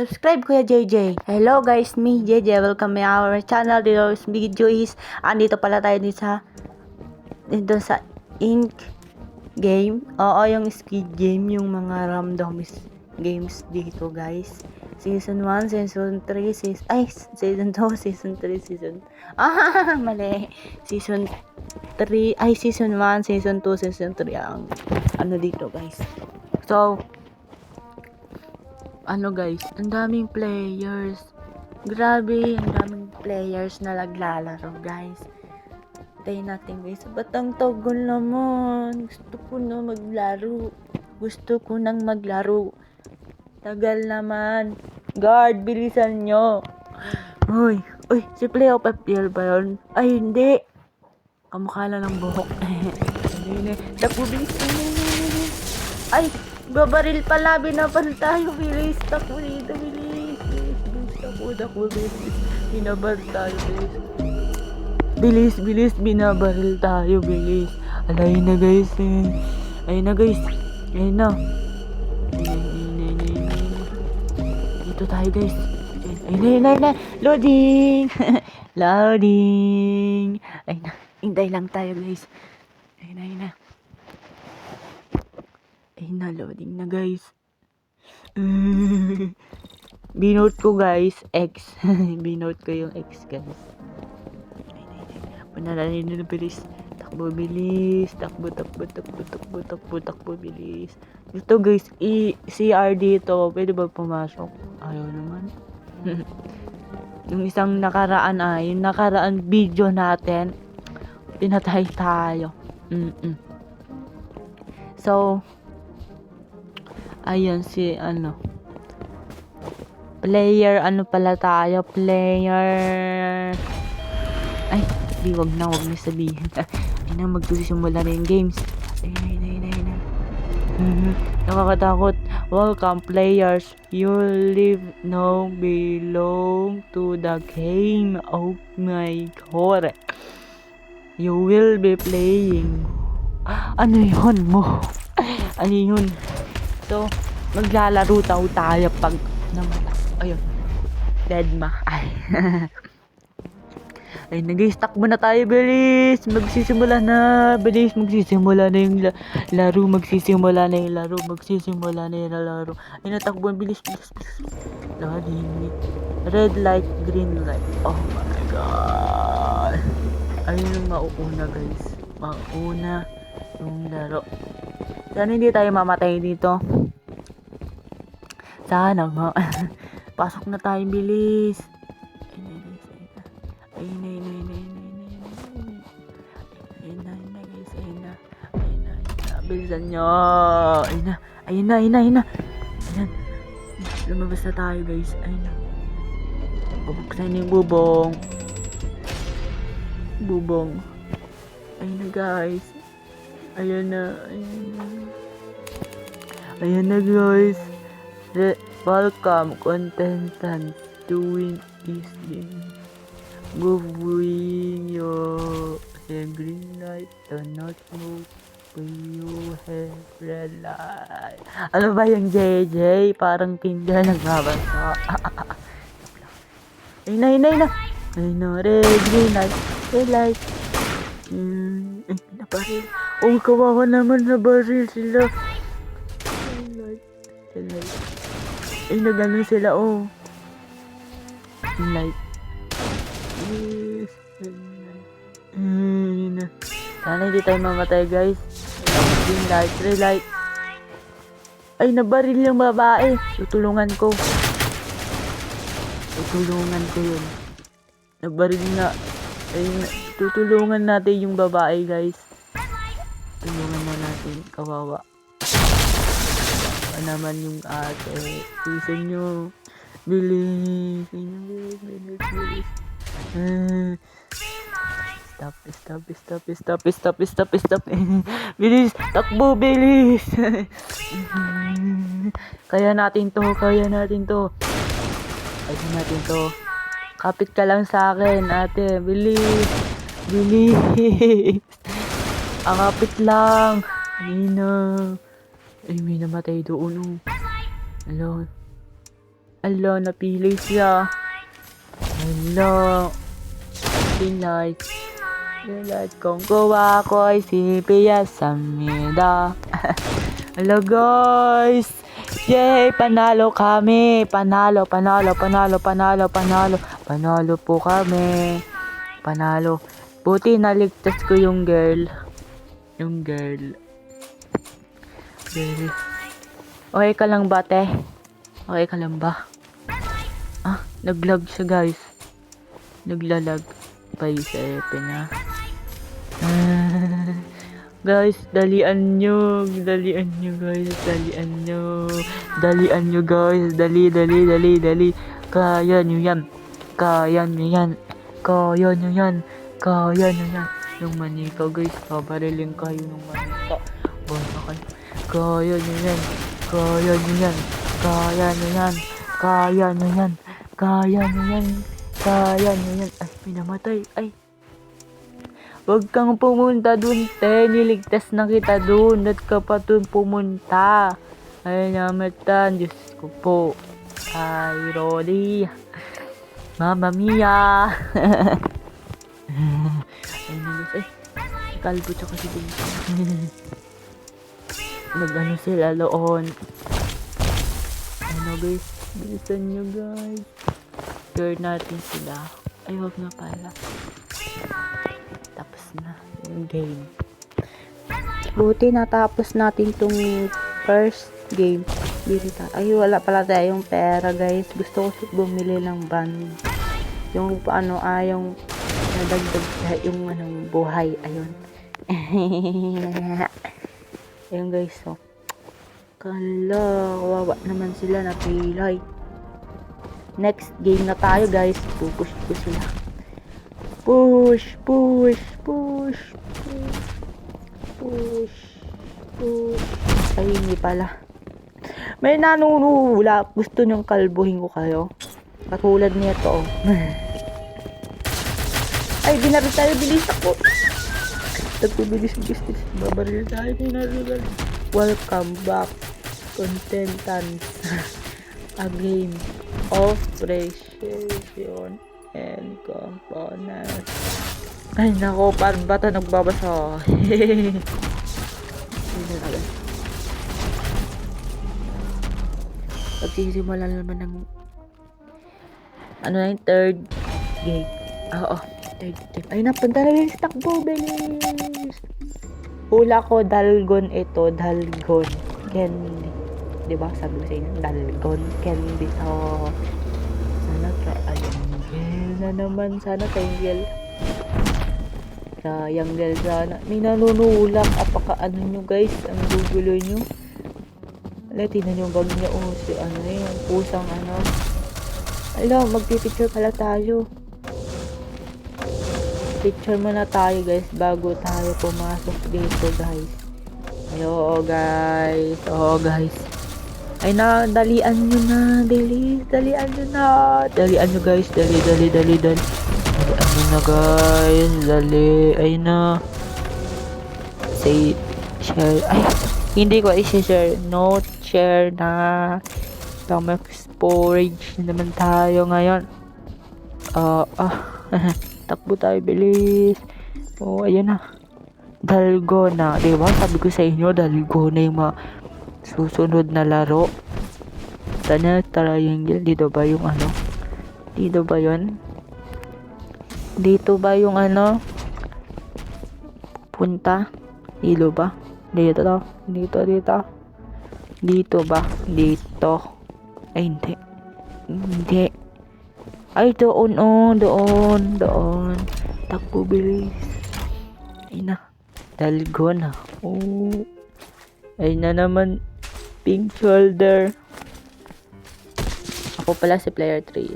Subscribe Kuya JJ. Hello guys, me JJ. Welcome to our channel. This video is andito pala tayo dito sa dito sa Ink game. Oo, yung Squid Game, yung mga random is- games dito guys. Season 1, Season 3, season, ay, Season 2, Season 3, Season, ah, mali. Season 3, ay, Season 1, Season 2, Season 3, ang, ano dito guys. So, ano guys, ang daming players. Grabe, ang daming players na naglalaro guys. Tayo natin guys. Ba't ang tagal naman? Gusto ko na maglaro. Gusto ko nang maglaro. Tagal naman. Guard, bilisan nyo. Uy, uy, si Play of FPL ba yun? Ay, hindi. Kamukha lang ng buhok. Hindi, hindi. Naku, bilis. Ay, babaril pala. Binabaril tayo. Bilis. Takbo dito. Bilis. Bilis. Bilis. Takbo. Takbo. Bilis. Binabaril tayo. Bilis. Bilis. Bilis. Binabaril tayo. Bilis. Alay na guys. Eh. Ayun na guys. Ayun na. Ayun. Dito tayo guys. Ayun, ayun, ayun, ayun. Loading. Loading. Ayun na. Hintay lang tayo guys. Ayun na, ayun na. Ayun na, loading na guys. Binote ko guys, X. Binote ko yung X guys. Panalanin na bilis. Takbo bilis. Takbo, takbo, takbo, takbo, takbo, takbo bilis. Dito guys, i CR dito. Pwede ba pumasok? Ayaw naman. yung isang nakaraan ay, yung nakaraan video natin, pinatay tayo. Mm-mm. So, ayun si ano, player, ano pala tayo, player, ay, di wag na, wag na sabihin. ay na, magsisimula na yung games. Ay, ay, ay, ay, ay. Mhm. Nakakatakot. Welcome players. You live now belong to the game. Oh my god. You will be playing. Ano yun mo? Ano yun? So, maglalaro daw tayo pag namala. Ayun. Dead ma. Ay. Ay, nag-stack mo na tayo, bilis. Magsisimula na. Bilis, magsisimula na yung la- laro. Magsisimula na yung laro. Magsisimula na yung laro. Ay, natakbuhan. Bilis, bilis, bilis. Loading. Red light, green light. Oh my god. Ayun yung mauuna, guys. Mauuna yung laro. Sana hindi tayo mamatay dito. Sana nga. Pasok na tayo, bilis. Ayun na. Ayun na. Ayun na, ayun na, na, guys. Ayun na. Ayun. Bilisan nyo. Ayun na. Ayun na, ayun na, ayun na. Ayun. Lumabas na tayo, guys. Ayun na. Bubuksan yung bubong. Bubong. Ayun na, guys. Ayun na. Ayun na. Ayun na, guys. Re- welcome, contestants, win this game. Moving your the green light, do not move you have red light. Ano ba yung JJ? Parang kinda nagbabasa. Ayun na, ayun na, ayun na. Ayun na, red, green light, red light. Hmm, ay, nabaril. Oh, kawawa naman nabaril sila. Red light, red light. Ay, nagano sila, oh. Light. Yes. Hmm, yun na. Sana hindi tayo mamatay, guys. Green light, red light. Ay, nabaril yung babae. Tutulungan ko. Tutulungan ko yun. Nabaril na. Ay, tutulungan natin yung babae, guys. Tulungan na natin. Kawawa. Naman yung ate. Tusan nyo. Bilis. Bilis, bilis, bilis. Stop, stop, stop, stop, stop, stop, stop. bilis, takbo, bilis. kaya natin to, kaya natin to. Kaya natin to. Kapit ka lang sa akin, ate. Bilis. Bilis. Ang kapit lang. Na. Ay, may namatay doon. Oh. Hello. Ala, napili siya. Ala. Delight. Delight kong gawa ko ay si Pia Samida. Hello guys! Yay! Panalo kami! Panalo, panalo, panalo, panalo, panalo. Panalo po kami. Panalo. Buti naligtas ko yung girl. Yung girl. Girl. Okay ka lang ba, te? Okay ka lang ba? Ah, naglag siya, guys. Naglalag. Pay sa na. Ah, guys, dalian nyo. Dalian nyo, guys. Dalian nyo. Dalian nyo, guys. Dali, dali, dali, dali. Kaya nyo yan. Kaya nyo yan. Kaya nyo yan. Kaya nyo yan. Yung manika, guys. Kabariling kayo ng manika. Basta kayo. Kaya nyo yan. Kaya nyo yan. Kaya nyo yan. Kaya nyo yan. Kaya nyo yan. Kaya nyo yan. Ay, pinamatay. Ay. Huwag kang pumunta dun, te. Niligtas na kita dun. Ba't ka pa dun pumunta? Ay, namatan. Diyos ko po. Ay, Rolly. Mamma mia. Ay, nalas. Ay, Calvo tsaka si Dave. Nag-ano sila loon. Ano guys? Bilisan nyo guys. Sure natin sila. Ay, wag na pala. Tapos na yung game. Buti natapos natin tong first game. Birita. Ay, wala pala tayong pera guys. Gusto ko bumili ng ban. Yung paano, ah, yung nadagdag yung anong buhay. Ayun. Ayun guys, so. Kala, kawawa naman sila na pilay. Next game na tayo guys. Pupush ko sila. Push, push, push, push, push, push. Ay, hindi pala. May nanunula. Gusto niyong kalbuhin ko kayo. Katulad nito. oh. Ay, binaril tayo. Bilis ako. Nagpubilis Nagpibilis-bilis. Babaril tayo ni Narugal. Welcome back, contentants. A game of precision and components. Ay nako, parang bata nagbabasa. Hindi na. Pagsisimula naman ng ano na yung third gate. Ah, oo. Oh, oh. 35. Ay, napunta na bilis. Takbo, bilis. Hula ko, dalgon ito. Dalgon candy. Diba? Sabi ko sa inyo, dalgon candy. Oh. Sana triangle na naman. Sana triangle. Triangle sana. May nanunulak. Apaka ano nyo guys. Ang gugulo nyo. Ala, tingnan yung bag niya. Oh, si ano eh, yung pusang ano. Ala, magpipicture pala tayo. Picture muna tayo guys bago tayo pumasok dito guys. Ay, oo guys. Oo guys. Ay na, dalian nyo na. Dali, dalian nyo na. Dalian nyo guys. Dali, dali, dali, dali. Dalian nyo na guys. Dali. Ay na. Say, share. Ay, hindi ko i-share. No share na. Stomach storage na naman tayo ngayon. Ah, ah. Takbo tayo, bilis. Oh, ayan na. Dalgona. Di ba? Sabi ko sa inyo, Dalgona yung mga susunod na laro. Sana triangle. Dito ba yung ano? Dito ba yun? Dito ba yung ano? Punta? Dito ba? Dito to. Dito, dito. Dito ba? Dito. Ay, hindi. Hindi. Ay, doon, oh, doon, doon. Takbo, bilis. Ay na. Dalgona. Oh. Ay na naman. Pink shoulder. Ako pala si player 3.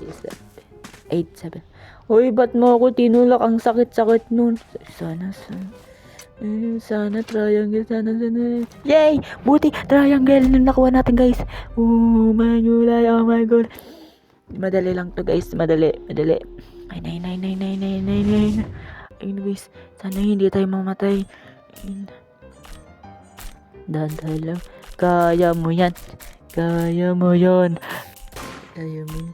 8, 7. Uy, ba't mo ako tinulak? Ang sakit-sakit nun. Sana, sana. Eh, sana triangle, sana, sana. Yay! Buti, triangle na nakuha natin, guys. Oh my god, oh my god. Madali lang to, guys. Madali, madali. Ay, nay, nay, nay, nay, nay, nay, nay. Anyways, sana hindi tayo mamatay. Ayun. Dahan-dahan lang. Kaya mo yan. Kaya mo yan. Ayaw mo.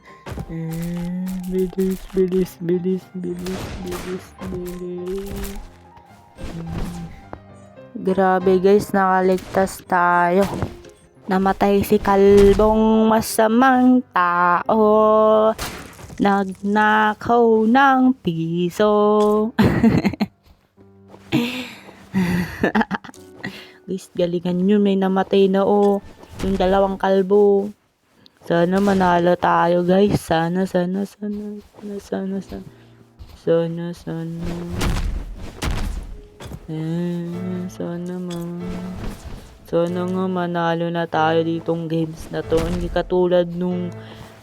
Eh, bilis, bilis, bilis, bilis, bilis. Grabe guys, nakaligtas tayo. Namatay si kalbong masamang tao. Nagnakaw ng piso. guys, galingan yun. May namatay na oh. Yung dalawang kalbo. Sana manalo tayo guys. Sana, sana, sana, sana, sana, sana. Sana, sana. Eh, sana man. Sana nga manalo na tayo ditong games na to. Hindi katulad nung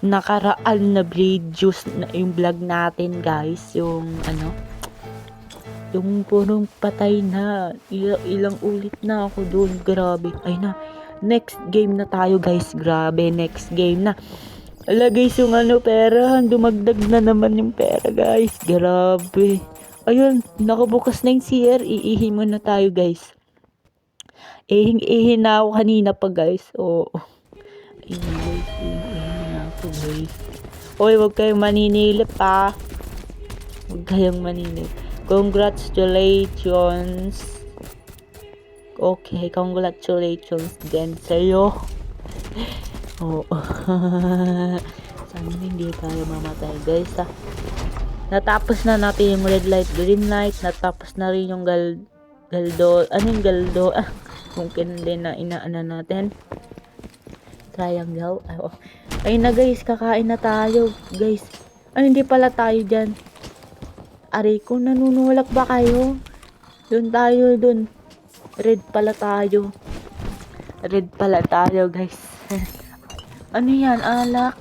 nakaraan na blade juice na yung vlog natin guys. Yung ano. Yung purong patay na. Ilang, ilang ulit na ako doon. Grabe. Ay na. Next game na tayo guys. Grabe. Next game na. Ala guys yung ano pera. Dumagdag na naman yung pera guys. Grabe. Ayun. Nakabukas na yung CR. Iihi muna tayo guys. Ihing ihi na ako kanina pa guys. Oo. Ayun guys. Ihi na ako guys. Hoy, wag kayong maninilip ah. Huwag kayong maninilip. Congratulations. Okay, congratulations din sa'yo. Oo. Sana hindi tayo mamatay guys ah. Natapos na natin yung red light, green light. Natapos na rin yung gal galdo. Ano yung galdo? Ah, mungkin din na inaana natin. Triangle. Ay, oh. Ayun na guys, kakain na tayo guys. Ay, hindi pala tayo dyan. Aray ko, nanunulak ba kayo? Doon tayo, doon. Red pala tayo. Red pala tayo guys. ano yan? Alak.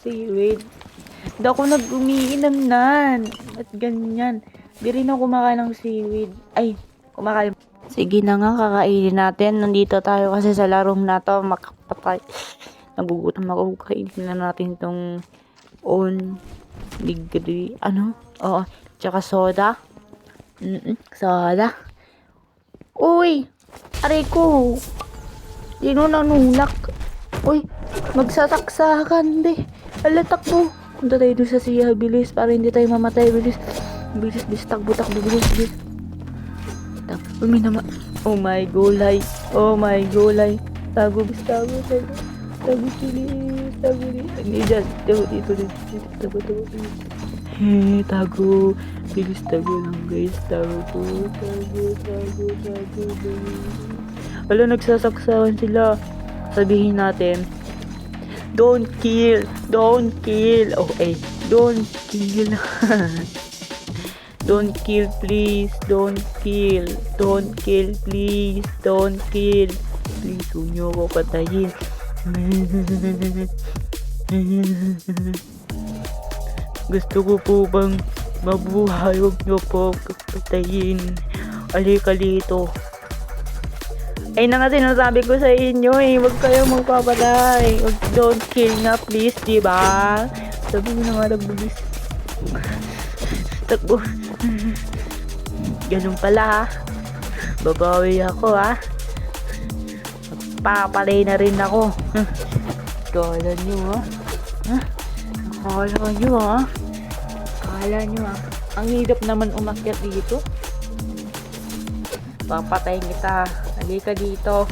Seaweed. Hindi ako nag-umiinom nan. At ganyan. Di rin ako kumakain ng seaweed. Ay, kumakain. Sige na nga, kakainin natin. Nandito tayo kasi sa larong na to. Makapatay. Nagugutom ako. Na natin tong on degree. Ano? Oo. Tsaka soda. Mm soda. Uy! Aray ko! Sino nanulak? Uy! Magsasaksakan, be. Ala, takbo. Punta tayo doon sa siya, bilis. Para hindi tayo mamatay, bilis. Bilis, bilis. Takbo, takbo, bilis, bilis. Tak Uy, may nama. Oh my gulay. Oh my gulay. Tago, bis, tago, tago. Tago, bilis. Tago, bilis. Hindi dyan. Tago, dito, dito. Tago, tago, bilis. Hey, tago. Bilis, tago lang, guys. Tago, tago, tago, tago, bilis. Wala, nagsasaksakan sila. Sabihin natin, Don't kill. Don't kill. Oh, eh. Don't kill. don't kill, please. Don't kill. Don't kill, please. Don't kill. Please, huwag niyo ako patayin. Gusto ko po bang mabuhay. Huwag niyo po patayin. Alika dito. Ay na nga sinasabi ko sa inyo eh, huwag kayong magpapatay. Huwag don't kill nga please, di ba? Sabi mo na nga nagbulis. Takbo. Ganun pala ha. Babawi ako ha. Papalay na rin ako. Kala nyo ha. Kala nyo ha. Kala nyo ha. Ang hirap naman umakyat dito. Papatayin kita. Halika dito.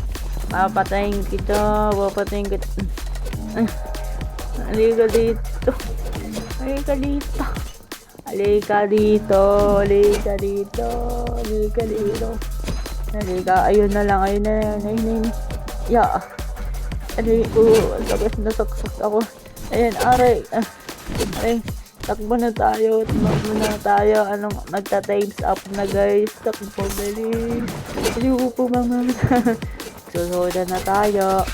Papatayin kita. Papatayin kita. Ah. Halika dito. Halika dito. Halika dito. Halika dito. Halika dito. Halika. Ayun na lang. Ayun na lang. Ayun na yun. Ya. Halika. Oh, sakit na saksak ako. Ayan. Aray. Ah. Aray. Takbo na tayo. Takbo na tayo. Anong magta-times up na guys. Takbo dali. Hindi ko po mga Susoda na tayo.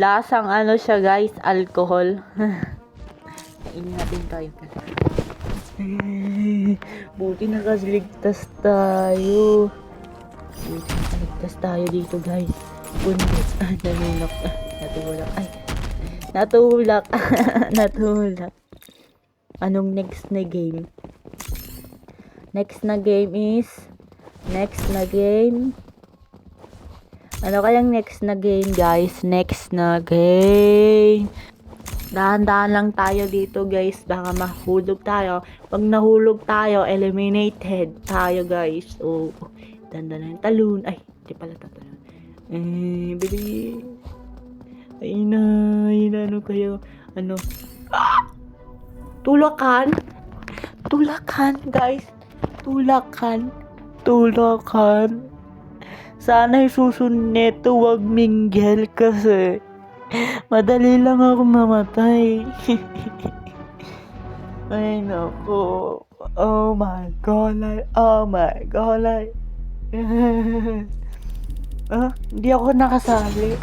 Lasang ano siya guys, alcohol. Kainin natin tayo. Buti nakaligtas tayo. Buti nakaligtas tayo dito guys. Bundok. Ah, nanulak. Ah, natulak. Ay. Natulak. natulak. Anong next na game? Next na game is Next na game Ano kayang next na game, guys? Next na game. Dahan-dahan lang tayo dito, guys. Baka mahulog tayo. Pag nahulog tayo, eliminated tayo, guys. Oh, danda na yung talon. Ay, di pala tatalon. Eh, baby. Ay na, ay na, ano kayo? Ano? Ah! Tulakan? Tulakan, guys. Tulakan. Tulakan. Sana'y susunod neto, wag minggel kasi madali lang ako mamatay. Ay, naku. Oh my God, oh my God, ah, hindi ako nakasali.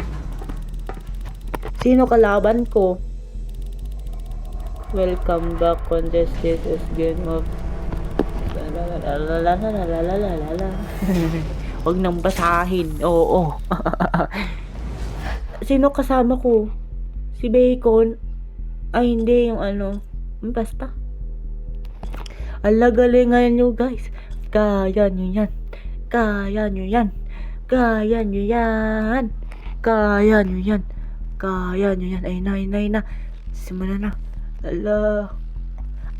Sino kalaban ko? Welcome back on this latest game of la la la la la la la la la la Huwag nang basahin. Oo. Sino kasama ko? Si Bacon? Ay, hindi. Yung ano. Basta. Ala, galingan nyo, guys. Kaya nyo yan. Kaya nyo yan. Kaya nyo yan. Kaya nyo yan. Kaya nyo yan. Ay na, ay na, ay na. Simula na. Ala.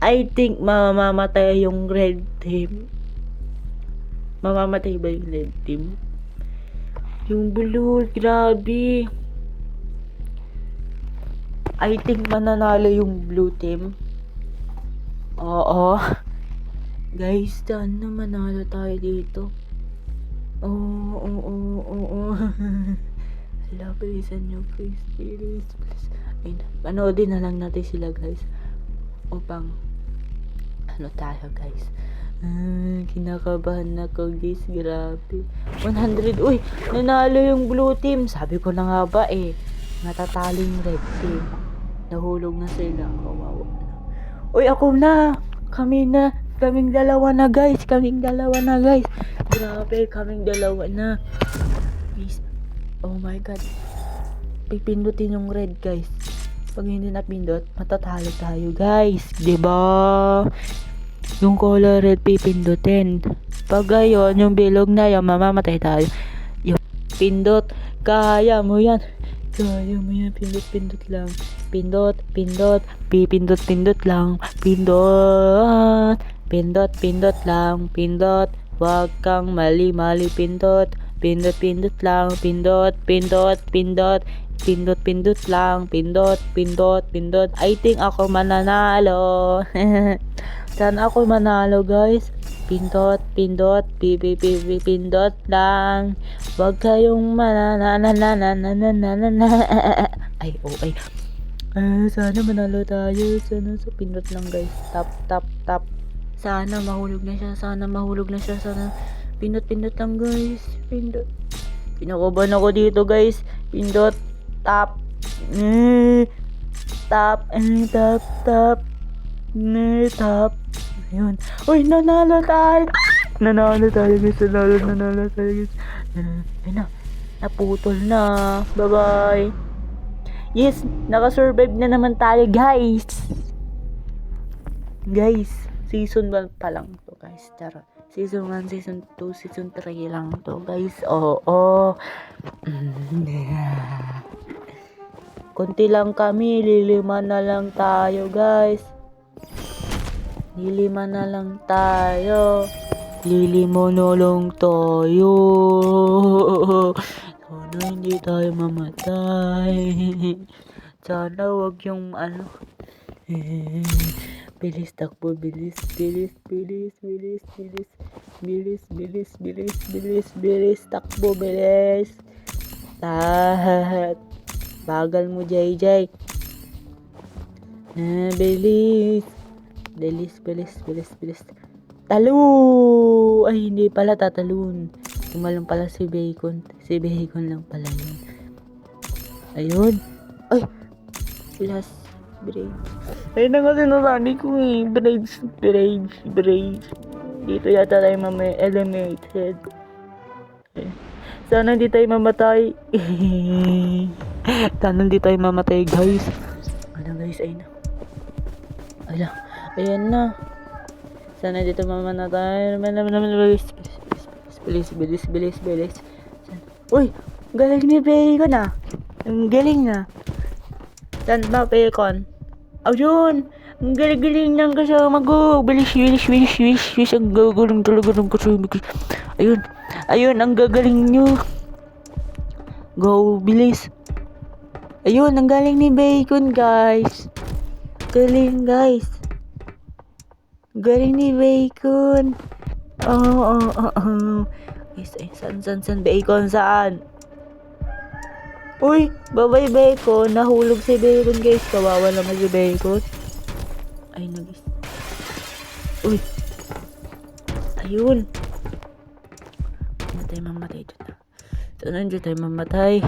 I think mamamatay yung red team. Mamamatay ba yung red team? Yung blue, grabe. I think mananalo yung blue team. Oo. Guys, saan na manalo tayo dito? Oo, oo, oo, oo. Sila, bilisan nyo, please, please, please. Ay, panoodin na lang natin sila, guys. Upang, ano tayo, guys. Ah, kinakabahan ako, guys. Grabe. 100. Uy, nanalo yung blue team. Sabi ko na nga ba, eh. Natatalo yung red team. Nahulog na sila. Kawawa. Uy, ako na. Kami na. Kaming dalawa na, guys. Kaming dalawa na, guys. Grabe, kaming dalawa na. Please. Oh my God. Pipindutin yung red, guys. Pag hindi napindot, matatalo tayo, guys. ba? Yung color red pipindutin. Pag gayon, yung bilog na yun, mamamatay tayo. Yung pindot, kaya mo yan. Kaya mo yan, pindot-pindot lang. Pindot, pindot, pipindot-pindot lang. Pindot, pindot, pindot lang. Pindot, wag kang mali-mali pindot. Pindot, pindot lang. Pindot, pindot, pindot. Pindot, pindot lang. Pindot, pindot, pindot. I think ako mananalo. Sana ako manalo, guys. Pindot, pindot, pipi, pipi, pindot lang. Huwag kayong manananananananana. Ay, oh, ay. Ah, sana manalo tayo. Sana sa pindot lang, guys. Tap, tap, tap. Sana mahulog na siya. Sana mahulog na siya. Sana pindot, pindot lang, guys. Pindot. Pinakaban ako dito, guys. Pindot, tap. Tap, eh, tap, tap. Ne, tap. Ayun. Uy, nanalo tayo. Nanalo tayo, guys. Nanalo, nanalo tayo, guys. Ayun na. Naputol na. Bye-bye. Yes, nakasurvive na naman tayo, guys. Guys, season 1 pa lang to, guys. Charot. Season 1, season 2, season 3 lang to, guys. Oo. Kunti lang kami, lilima na lang tayo, guys. Lilima na lang tayo. Lilimo na lang tayo. Sana hindi tayo mamatay. Sana wag yung ano. bilis takbo, bilis, bilis, bilis, bilis, bilis, bilis, bilis, bilis, bilis, bilis, takbo, bilis. Tahat. Bagal mo, JJ. Ah, bilis. Bilis, bilis, bilis, bilis. Talo! Ay, hindi pala tatalon. Tumalon pala si Bacon. Si Bacon lang pala yun. Ayun. Ay! Last braids. Ayun na nga sinasabi ko eh. Braids, braids, braids. Dito yata tayo mamay eliminated. Ay. Sana hindi tayo mamatay. Sana hindi tayo mamatay, guys. Ano guys, ayun na. Ala, ayan na. Sana dito mamatay. Bilis, bilis, bilis, bilis, bilis, bilis. Sana- Uy, Galing ni Bacon ah. Ang galing na. Saan ba, Bacon? Ayun! Ang galing-galing ng kasama ko. Bilis, bilis, bilis, bilis, bilis. Ang gagaling talaga ng kasama ko. Ayun. Ayun, ang gagaling nyo. Go, bilis. Ayun, ang galing ni Bacon, guys. Galing, guys. Galing ni Bacon. Oo, oo, oo, oo. Guys, ay, saan, saan, saan? Bacon, saan? Uy, babay Bacon. Nahulog si Bacon, guys. Kawawa naman si Bacon. Ay, nagis. Uy. Ayun. Tayo mamatay dyan. Saan nandiyan tayo mamatay?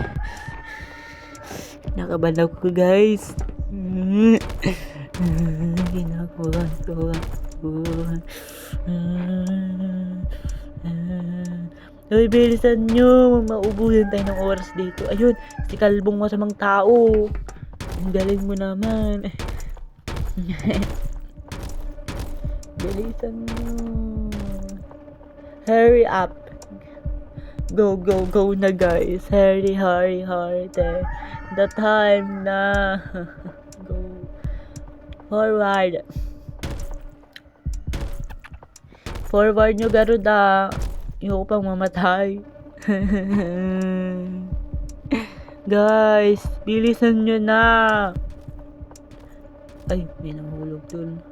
Nakaban ako, guys. Ginagawa ko. Uy, bilisan nyo. Maubuhin tayo ng oras dito. Ayun, si Kalbong masamang tao. Ang galing mo naman. bilisan nyo. Hurry up. Go, go, go na guys. Hurry, hurry, hurry. The time na. go. Forward. Forward nyo, Garuda. Ayoko pang mamatay. Guys, bilisan nyo na. Ay, may nahulog dun.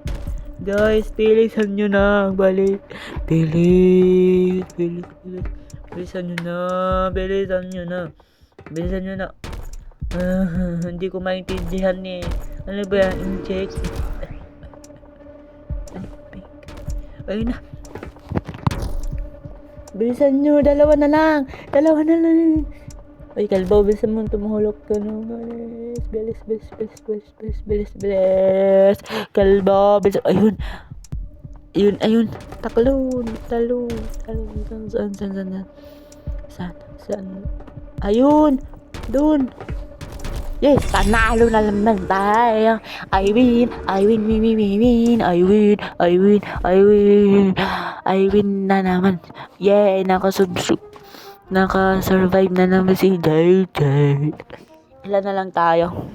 Guys, bilisan nyo na. Balik. Bilis. Bilis, bilis. Bilisan nyo na. Bilisan nyo na. Bilisan nyo na. Ah, hindi ko maintindihan eh. Ano ba yan? Inject. Ayun na. Bilisan nyo, dalawa na lang. Dalawa na lang. Ay, kalbo, bilisan mo tumulog ka no. Bilis, bilis, bilis, bilis, bilis, bilis, bilis. Kalbo, bilis. Ayun. Ayun, ayun. Taklon, talon, talon. Saan, saan, saan, saan. Saan, saan. Ayun. Doon. Yes, panalo na naman tayo. I win, I win, win, win, win, win. I win, I win, I win. I win na naman. Yeah, nakasubsub. Nakasurvive na naman si JJ. Ilan na lang tayo?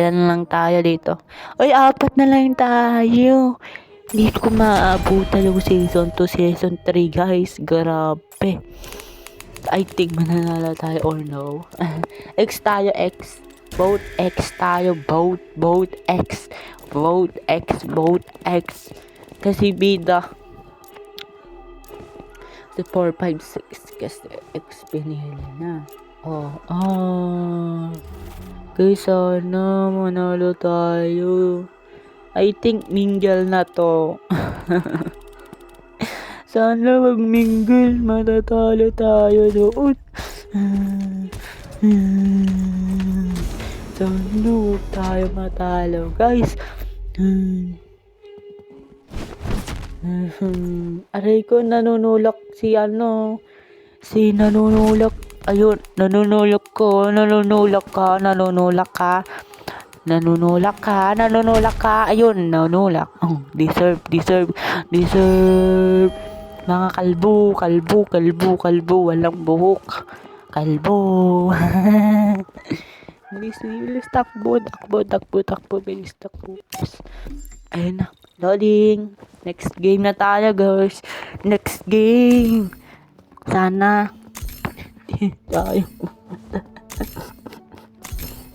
Ilan na lang tayo dito? Ay, apat na lang tayo. Hindi ko maabutan yung season 2, season 3, guys. Grabe. I think mananalo tayo or no. X tayo, X. Vote X tayo. Vote, vote X. Vote X, vote X. Kasi bida. Si 4, 5, 6. Kasi X pinili na. Oh, ah. Kaya sana manalo tayo. I think mingle na to. Sana mag-mingle, matatalo tayo doon. Sana huwag tayo matalo, guys. Aray ko, nanunulak si ano, si nanunulak. Ayun, nanunulak ko, nanunulak ka, nanunulak ka. Nanunulak ka, nanunulak ka. Ayun, nanunulak. Oh, deserve, deserve, deserve. Mga kalbo, kalbo, kalbo, kalbo, walang buhok. Kalbo. bilis, bilis, takbo, takbo, takbo, takbo, bilis, takbo. Ayun na, loading. Next game na tayo, guys. Next game. Sana. tayo.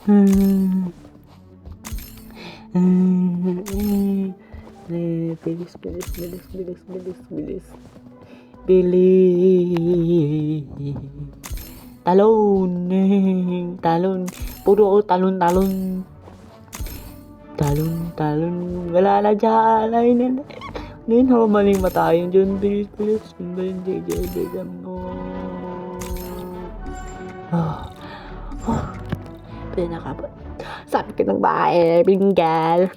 hmm. Hmm. Eh, bilis, bilis, bilis, bilis, bilis, bilis. Bilis. Talon. Talon. Puro talon, talon. Talon, talon. Wala na dyan. Ay, na. Ngayon ako maling matayin dyan. Bilis, bilis. Yung JJ? Bigam mo. Ah. Ah. Pinakabot. Sabi ko ng bae, binggal.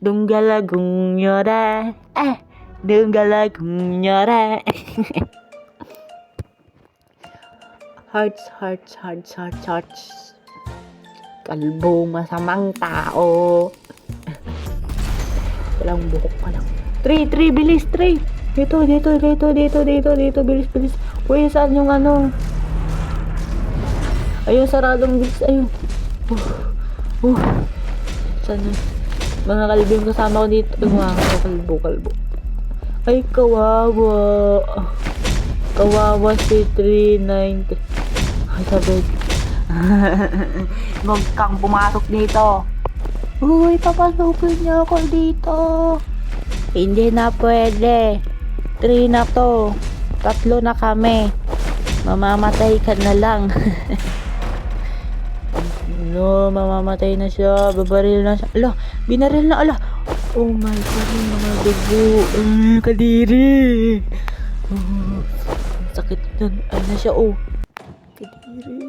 Dunggalagung nyora. Eh, dunggalagung nyora. hearts, hearts, hearts, hearts, hearts. Kalbo, masamang tao. Walang buhok pa lang. Three, three, bilis, three. Dito, dito, dito, dito, dito, dito, bilis, bilis. Uy, saan yung ano? Ayun, saradong bilis. Ayun. Uh, uh. Sana. Mga kalbo yung kasama ko dito. Mga kalbo, kalbo. Ay, kawawa. Kawawa si 390. Ay, sabi. Huwag kang pumasok dito. Uy, papasukin niyo ako dito. Hindi na pwede. Three na to. Tatlo na kami. Mamamatay ka na lang. no, mamamatay na siya. Babaril na siya. Ala, binaril na. Ala. Oh my God, yung mga dugo. Ay, kadiri. Oh, sakit nun. Ay na siya, oh. Kadiri.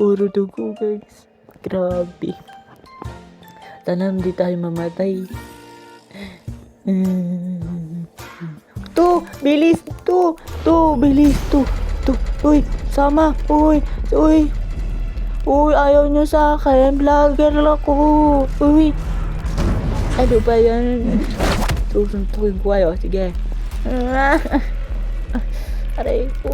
Puro dugo, guys. Grabe. Sana hindi tayo mamatay. To, bilis, to, to, bilis, to, to, uy, sama, uy, uy, uy, ayaw nyo sa akin, vlogger ako, uy, ano ba yan? Susuntukin ko kayo, sige. Aray ko.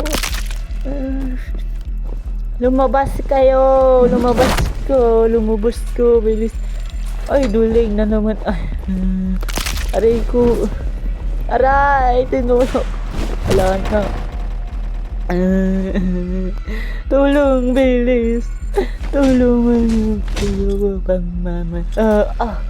Lumabas kayo, lumabas ko, lumabas ko, bilis. Ay, duling na naman. Ay, hmm. aray ko. Aray, tinulog. Wala na. Tulong, bilis. Tulungan mo. Tulungan pang mama. Ah, ah. Ah.